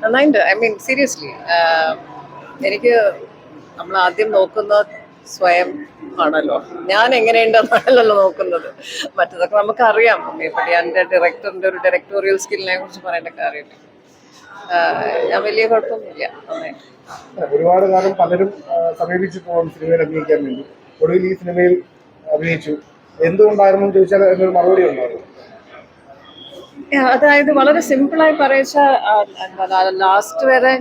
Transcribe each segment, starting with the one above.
നന്നായിട്ടുണ്ട് I mean seriously എനിക്ക് നമ്മൾ ആദ്യം നോക്കുന്ന സ്വയം ആണല്ലോ. ഞാൻ എങ്ങനെയുണ്ടെന്നാണല്ലോ നോക്കുന്നത്. മറ്റതൊക്കെ നമുക്കറിയാം. ഇപ്പം എന്റെ ഡയറക്ടറിന്റെ ഒരു ഡയറക്ടോറിയൽ സ്കില്ലിനെ കുറിച്ച് പറയാനൊക്കെ കാര്യമില്ല. ഞാൻ വലിയ കുഴപ്പമൊന്നുമില്ല. നന്നായിട്ട് ഒരുപാട് കാലം പലരും ആ, സമീപിച്ചു പോകും സിനിമയിൽ അഭിനയിക്കാൻ വേണ്ടി. ഒടുവിൽ ഈ സിനിമയിൽ അഭിനയിച്ചു. എന്തുകൊണ്ടായിരുന്നു ചോദിച്ചാൽ എന്നൊരു മറുപടി ഉണ്ടായിരുന്നു. അതായത് വളരെ സിമ്പിളായി പറയച്ച ലാസ്റ്റ് വരെ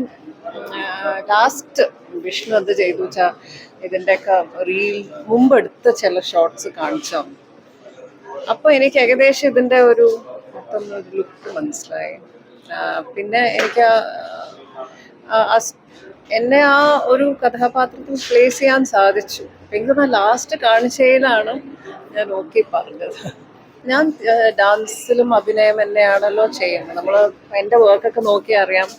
ലാസ്റ്റ് വിഷ്ണു എന്ത് ചെയ്തു വെച്ചാൽ ഇതിന്റെയൊക്കെ റീൽ മുമ്പ് എടുത്ത ചില ഷോർട്സ് കാണിച്ചു? അപ്പോൾ എനിക്ക് ഏകദേശം ഇതിന്റെ ഒരു മൊത്തം ഒരു ലുക്ക് മനസ്സിലായി. പിന്നെ എനിക്ക് എന്നെ ആ ഒരു കഥാപാത്രത്തിൽ പ്ലേസ് ചെയ്യാൻ സാധിച്ചു. എനിക്ക് ലാസ്റ്റ് കാണിച്ചയിലാണ് ഞാൻ ഓക്കെ പറഞ്ഞത്. ഞാൻ ഡാൻസിലും അഭിനയം തന്നെയാണല്ലോ ചെയ്യുന്നത്. നമ്മൾ എന്റെ വർക്കൊക്കെ നോക്കി അറിയാം.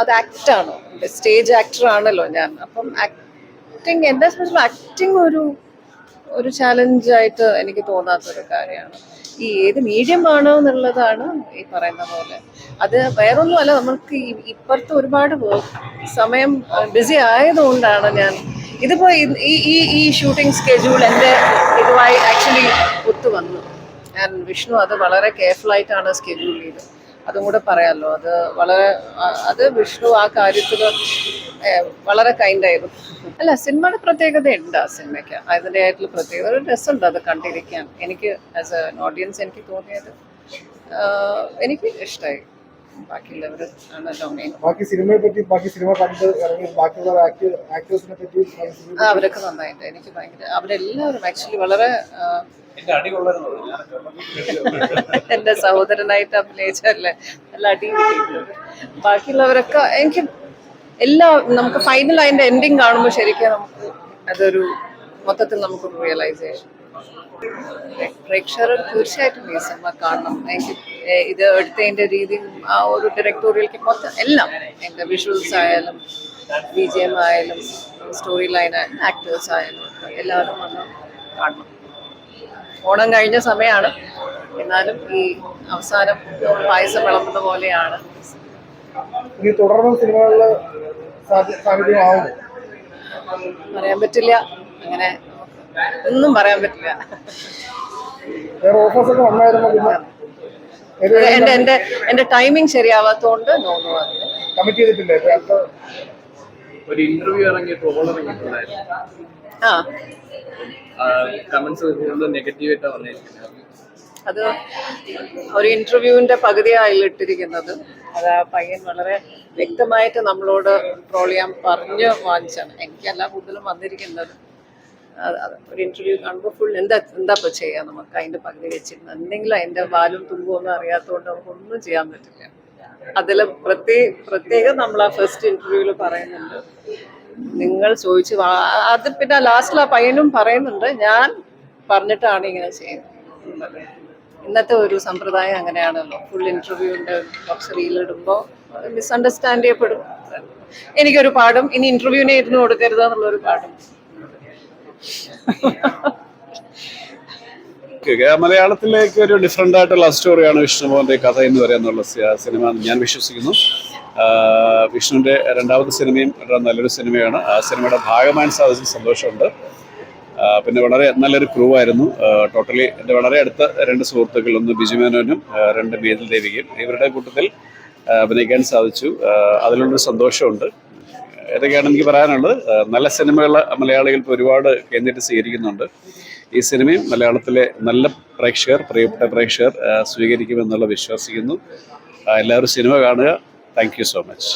അത് ആക്റ്റാണ് സ്റ്റേജ് ആക്ടർ ആണല്ലോ ഞാൻ. അപ്പം ആക്ടിങ് എന്റെ സ്പെഷ്യൽ ആക്ടിങ് ഒരു ഒരു ചാലഞ്ചായിട്ട് എനിക്ക് തോന്നാത്തൊരു കാര്യമാണ്. ഈ ഏത് മീഡിയം ആണോ എന്നുള്ളതാണ് ഈ പറയുന്ന പോലെ. അത് വേറൊന്നുമല്ല നമുക്ക് ഈ ഇപ്പുറത്ത് ഒരുപാട് സമയം ബിസി ആയതുകൊണ്ടാണ് ഞാൻ ഇതിപ്പോൾ ഈ ഈ ഷൂട്ടിംഗ് സ്കെഡ്യൂൾ എന്റെ ഇതുമായി ആക്ച്വലി ഒത്തു വന്നു ഞാൻ വിഷ്ണു അത് വളരെ കെയർഫുൾ ആയിട്ടാണ് സ്കെഡ്യൂൾ ചെയ്തത്. അതും കൂടെ പറയാമല്ലോ അത് വളരെ അത് വിഷ്ണു ആ കാര്യത്തിൽ വളരെ കൈൻഡായിരുന്നു അല്ല സിനിമയുടെ പ്രത്യേകത ഉണ്ട് ആ സിനിമയ്ക്ക്. അതിന്റെതായിട്ടുള്ള പ്രത്യേകത ഒരു രസമുണ്ട് അത് കണ്ടിരിക്കാൻ. എനിക്ക് ആസ് എൻ ഓഡിയൻസ് എനിക്ക് തോന്നിയത് എനിക്ക് ഇഷ്ടമായി ബാക്കിയുള്ളവർ ആണല്ലോ മെയിൻ ബാക്കി സിനിമയെ പറ്റി ബാക്കി സിനിമ കണ്ട് ഇറങ്ങി ബാക്കിയുള്ള ആക്ടേഴ്സിനെ പറ്റി അവരൊക്കെ നന്നായിട്ട് എനിക്ക് ഭയങ്കര അവരെല്ലാവരും ആക്ച്വലി വളരെ എന്റെ സഹോദരനായിട്ട് അഭിനയിച്ചല്ലേ നല്ല അടി ബാക്കിയുള്ളവരൊക്കെ എനിക്ക് എല്ലാ നമുക്ക് ഫൈനൽ അതിന്റെ എൻഡിങ് കാണുമ്പോൾ ശരിക്കും നമുക്ക് അതൊരു മൊത്തത്തിൽ നമുക്കൊരു റിയലൈസേഷൻ പ്രേക്ഷകർ തീർച്ചയായിട്ടും ഈ സിനിമ കാണണം. എനിക്ക് ഇത് എടുത്തതിന്റെ രീതി ആ ഒരു ഡയറക്ടോറിയൽക്ക് മൊത്തം എല്ലാം എന്റെ വിഷ്വൽസ് ആയാലും ബി ജി എം ആയാലും സ്റ്റോറി ലൈൻ ആയാലും ആക്ടേഴ്സ് ആയാലും എല്ലാവരും വന്ന് കാണണം. ഓണം കഴിഞ്ഞ സമയമാണ് എന്നാലും ഈ അവസാനം പായസം വിളമ്പുന്ന പോലെയാണ്. ഇനി തുടർന്നും സിനിമകളിൽ പറയാൻ പറ്റില്ല. അങ്ങനെ ഒന്നും പറയാൻ പറ്റില്ല. വേറെ ഓഫേഴ്സ് ഒക്കെ വന്നായിരുന്നു പിന്നെ? ഇത് എന്റെ എന്റെ എന്റെ ടൈമിംഗ് ശരിയാവാത്തതുകൊണ്ട് കമ്മിറ്റ് ചെയ്തിട്ടില്ലേ? ഒരു ഇന്റർവ്യൂ ഇറങ്ങി ട്രോൾ ഇറങ്ങിയിട്ടുണ്ടായിരുന്നു. ആ. കമന്റ്സ് കൂടുതൽ നെഗറ്റീവ് ആയിട്ടാണ് വന്നിരിക്കുന്നത്. അത് ഒരു ഇന്റർവ്യൂവിന്റെ പകുതിയായി ഇട്ടിരിക്കുന്നത്. അത് ആ പയ്യൻ വളരെ വ്യക്തമായിട്ട് നമ്മളോട് ട്രോൾ ചെയ്യാൻ പറഞ്ഞു വാങ്ങിച്ചാണ് എനിക്കല്ല കൂടുതലും വന്നിരിക്കുന്നത്. ഒരു ഇന്റർവ്യൂ കാണുമ്പോൾ ഫുൾ എന്താ എന്താ ഇപ്പോൾ ചെയ്യാം നമുക്ക് അതിന്റെ പകുതി വെച്ചിരുന്നു? എന്തെങ്കിലും അതിന്റെ വാലും തുമ്പും അറിയാത്തതുകൊണ്ട് നമുക്കൊന്നും ചെയ്യാൻ പറ്റില്ല. അതിൽ പ്രത്യേക പ്രത്യേകം നമ്മൾ ആ ഫസ്റ്റ് ഇന്റർവ്യൂവിൽ പറയുന്നുണ്ട്. നിങ്ങൾ ചോദിച്ച് അത് പിന്നെ ലാസ്റ്റിൽ ആ പയ്യനും പറയുന്നുണ്ട് ഞാൻ പറഞ്ഞിട്ടാണ് ഇങ്ങനെ ചെയ്യുന്നത്. ഇന്നത്തെ ഒരു സമ്പ്രദായം അങ്ങനെയാണല്ലോ. ഫുൾ ഇന്റർവ്യൂവിന്റെ കുറച്ച് റീലിടുമ്പോൾ മിസ്അണ്ടർസ്റ്റാൻഡ് ചെയ്യപ്പെടും. എനിക്കൊരു പാഠം ഇനി ഇന്റർവ്യൂവിനെ ഇരുന്ന് കൊടുക്കരുത് പാഠം മലയാളത്തിലേക്ക് ഒരു ഡിഫറെന്റ് ആയിട്ടുള്ള സ്റ്റോറിയാണ് വിഷ്ണുമോഹന്റെ കഥ എന്ന് പറയുന്നുള്ള സി- സിനിമ ഞാൻ വിശ്വസിക്കുന്നു. വിഷ്ണുവിന്റെ രണ്ടാമത്തെ സിനിമയും വളരെ നല്ലൊരു സിനിമയാണ്. ആ സിനിമയുടെ ഭാഗമാകാൻ സാധിച്ച സന്തോഷമുണ്ട്. പിന്നെ വളരെ നല്ലൊരു ക്രൂ ആയിരുന്നു. ടോട്ടലി എന്റെ വളരെ അടുത്ത രണ്ട് സുഹൃത്തുക്കൾ ഒന്ന് ബിജു മേനോനും ആ, രണ്ട് മേതിൽ ദേവികയും. ഇവരുടെ കൂട്ടത്തിൽ അഭിനയിക്കാൻ സാധിച്ചു. അതിലുള്ളൊരു സന്തോഷമുണ്ട്. ഇതൊക്കെയാണ് എനിക്ക് പറയാനുള്ളത്. നല്ല സിനിമകൾ മലയാളികൾ ഇപ്പോൾ ഒരുപാട് കേന്ദ്രീകരിച്ച് സ്വീകരിക്കുന്നുണ്ട്. ഈ സിനിമയും മലയാളത്തിലെ നല്ല പ്രേക്ഷകർ പ്രിയപ്പെട്ട പ്രേക്ഷകർ സ്വീകരിക്കുമെന്നുള്ള വിശ്വസിക്കുന്നു. എല്ലാവരും സിനിമ കാണുക. Thank so much